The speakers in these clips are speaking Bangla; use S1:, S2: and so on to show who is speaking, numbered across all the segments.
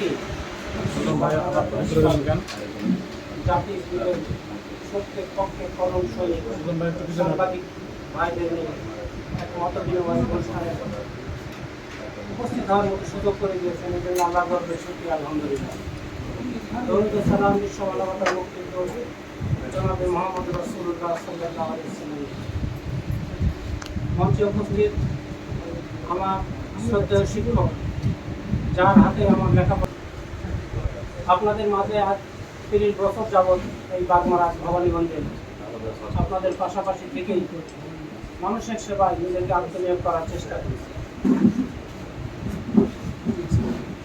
S1: আজকে জাতি সত্যের পক্ষে কলম সহিত সাংবাদিক ভাইদের নিয়ে এক মত বিনিময় অনুষ্ঠানে উপস্থিত হওয়ার মতো সুযোগ করে দিয়েছেন। এই জন্য আমরা গর্বের সত্যি আলহামদুলিল্লাহ। দৌড়িত সালাম বিশ্ব মানবতার মুক্তির দৌড়ে জনাবে মোহাম্মদ রসুল্লাহ সাল্লাহ মঞ্চে উপস্থিত আমার শ্রদ্ধেয় শিক্ষক যার হাতে আমার লেখাপড়া। আপনাদের মাঝে আজ তিরিশ বছর যাবৎ এই বাগমারা ভবানীগঞ্জে। আপনাদের পাশাপাশি থেকেই মানুষের সেবায় নিজেকে আত্মনিয়োগ করার চেষ্টা করেছি।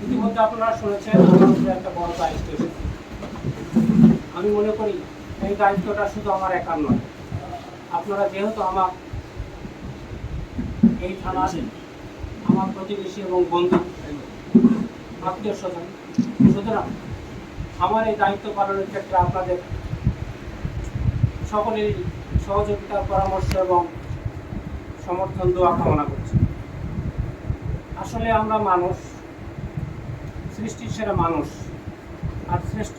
S1: ইতিমধ্যে আপনারা শুনেছেন, আমার একটা বড় দায়িত্ব এসেছে। আমি মনে করি এই দায়িত্বটা শুধু আমার একার নয়, আপনারা যেহেতু আমার এই থানার আমার প্রতিবেশী এবং বন্ধু আত্মীয় স্বজন। সুতরাং আমার এই দায়িত্ব পালনের ক্ষেত্রে আপনাদের সকলেরই সহযোগিতার পরামর্শ এবং সমর্থন, দোয়া, কামনা করছি। আসলে আমরা মানুষ, সৃষ্টির সেরা মানুষ। আর শ্রেষ্ঠ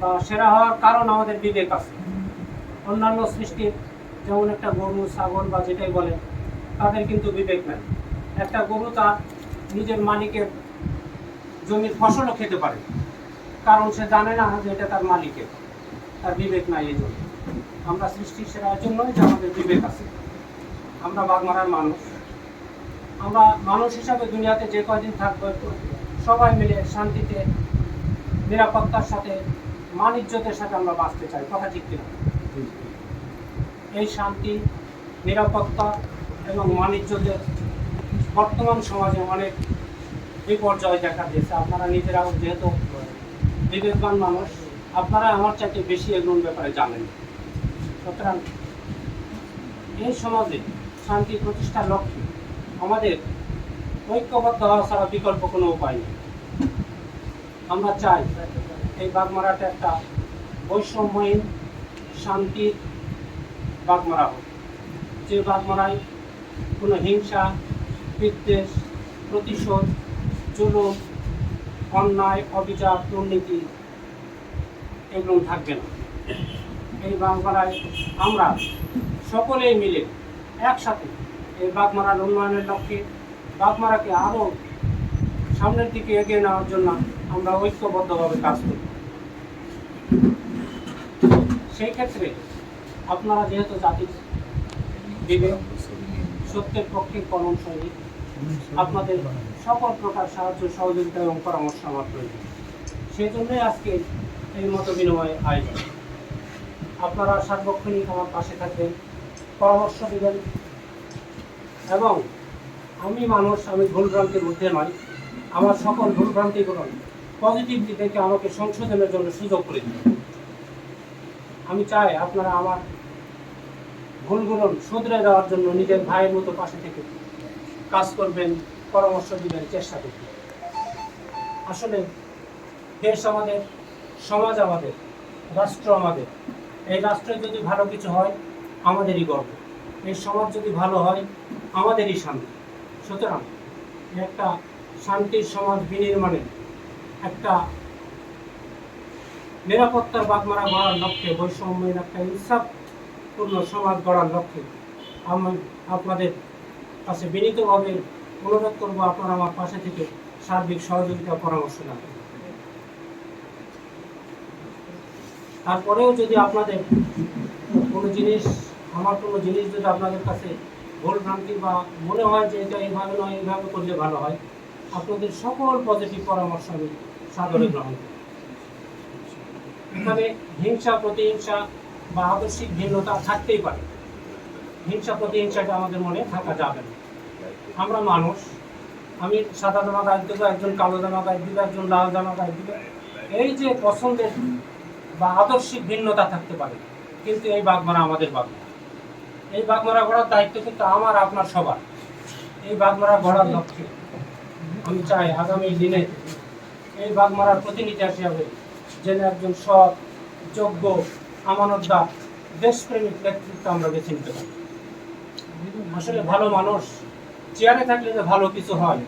S1: বা সেরা হওয়ার কারণ আমাদের বিবেক আছে। অন্যান্য সৃষ্টির যেমন একটা গরু, ছাগল বা যেটাই বলে তাদের কিন্তু বিবেক নেই। একটা গরু তার নিজের মালিকের জমির ফসলও খেতে পারে। কারণ সে জানে না যে এটা তার মালিকের। তার বিবেক নাই এই জন্য আমরা সৃষ্টির সেরার জন্যই যে আমাদের বিবেক আছে। আমরা বাগমারার মানুষ। আমরা মানুষ হিসাবে দুনিয়াতে যে কয়দিন থাকব সবাই মিলে শান্তিতে, নিরাপত্তার সাথে, মানিজ্যতের সাথে আমরা বাঁচতে চাই। কথা ঠিক কিনা? এই শান্তি, নিরাপত্তা এবং বাণিজ্যদের বর্তমান সমাজে অনেক বিপর্যয় দেখা দিয়েছে। আপনারা নিজেরাও যেহেতু বিবেকবান মানুষ, আপনারা আমার চাইতে বেশি এগুলোর ব্যাপারে জানেন। সুতরাং এই সমাজে শান্তি প্রতিষ্ঠার লক্ষ্যে আমাদের ঐক্যবদ্ধ হওয়া ছাড়া বিকল্প কোনো উপায় নেই। আমরা চাই এই বাগমারাটা একটা বৈষম্যহীন শান্তির বাগমারা হোক। যে বাগমারায় কোনো হিংসা, বিদ্বেষ, প্রতিশোধ জুলুম অন্যায়, অবিচার, দুর্নীতি এগুলো থাকবে না। এই বাগমারায় আমরা সকলেই মিলে একসাথে এই বাগমারার উন্নয়নের লক্ষ্যে, বাগমারাকে আরও সামনের দিকে এগিয়ে নেওয়ার জন্য আমরা ঐক্যবদ্ধভাবে কাজ করি। সেই ক্ষেত্রে আপনারা যেহেতু জাতির বিবেক, সত্যের পক্ষে কলম সৈনিক আপনাদের সকল প্রকার সাহায্য, সহযোগিতা এবং পরামর্শ আমার প্রয়োজন। সেই জন্যই আজকে এই মত বিনিময় আয়োজন। আপনারা সার্বক্ষণিক আমার পাশে থাকবেন, পরামর্শ দেবেন এবং আমি মানুষ, আমি ভুলভ্রান্তির ঊর্ধ্বে নয়। আমার সকল ভুলভ্রান্তিগুলো পজিটিভলি দেখে আমাকে সংশোধনের জন্য সুযোগ করে দিন আমি চাই আপনারা আমার ভুলগুলো শুধরে দেওয়ার জন্য নিজের ভাইয়ের মতো পাশে থেকে কাজ করবেন, পরামর্শ দিবেন, চেষ্টা করবেন। আসলে দেশ আমাদের, সমাজ আমাদের, রাষ্ট্র আমাদের, এই রাষ্ট্রে যদি ভালো কিছু হয়, আমাদেরই গর্ব। এই সমাজ যদি ভালো হয়, আমাদেরই শান্তি। সুতরাং একটা শান্তির সমাজ বিনির্মাণে একটা নিরাপত্তার বাগমারা গড়ার লক্ষ্যে বৈষম্যের একটা ইনসাফপূর্ণ সমাজ গড়ার লক্ষ্যে, আমি আপনাদের কাছে বিনীতভাবে অনুরোধ করব আপনারা আমার পাশে থেকে সার্বিক সহযোগিতা পরামর্শ দেন তারপরেও যদি আপনাদের কোনো জিনিস, আমার কোনো জিনিস যদি আপনাদের কাছে ভুল ভ্রান্তি বা মনে হয় যে এটা এইভাবে নয়, এইভাবে করলে ভালো হয়, আপনাদের সকল পজিটিভ পরামর্শ আমি সাদরে গ্রহণ করি এখানে হিংসা, প্রতিহিংসা বা আদর্শিক ভিন্নতা থাকতেই পারে। হিংসা, প্রতিহিংসাটা আমাদের মনে থাকা যাবে না। আমরা মানুষ। আমি সাদা জামা গায়ে দেবো, একজন কালো জামা গায়ে দিবে, একজন লাল জামা গায়ে দিবে। এই যে পছন্দের বা আদর্শিক ভিন্নতা থাকতে পারে, কিন্তু এই বাগমারা আমাদের বাগমারা। এই বাগমারা গড়ার দায়িত্ব কিন্তু আমার, আপনার সবার। এই বাগমারা গড়ার লক্ষ্যে আমি চাই আগামী দিনে এই বাগমারার প্রতিনিধি হিসাবে যেন একজন সৎ, যোগ্য, আমানতদার, দেশপ্রেমিক নেতৃত্ব আমরা বেছে নিতে পারি। আসলে ভালো মানুষ চেয়ারে থাকলে যে ভালো কিছু হয়।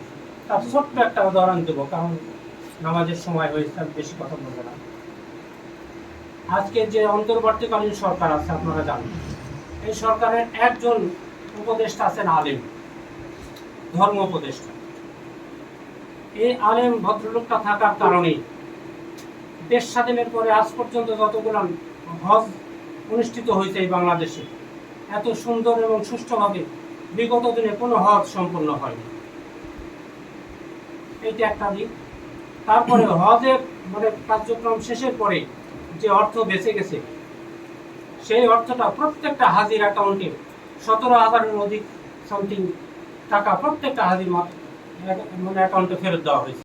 S1: তার ছোট্ট একটা উদাহরণ দেবো, কারণ নামাজের সময় হয়েছে আমি বেশি কথা বলব না। আজকে যে অন্তর্বর্তীকালীন সরকার আছে, আপনারা জানেন, এই সরকারের একজন উপদেষ্টা আছেন আলেম, ধর্ম উপদেষ্টা। এই আলেম ভদ্রলোকটা থাকার কারণেই দেশ স্বাধীনের পরে আজ পর্যন্ত যতগুলো হজ অনুষ্ঠিত হয়েছে এই বাংলাদেশে, এত সুন্দর এবং সুষ্ঠুভাবে বিগত দিনে কোনো হজ সম্পন্ন হয়নি। এইটা একটা দিক। তারপরে হজের মানে কার্যক্রম শেষের পরে যে অর্থ বেঁচে গেছে, সেই অর্থটা প্রত্যেকটা হাজির অ্যাকাউন্টে সতেরো হাজারের অধিক সামথিং টাকা প্রত্যেকটা হাজির মানে অ্যাকাউন্টে ফেরত দেওয়া হয়েছে।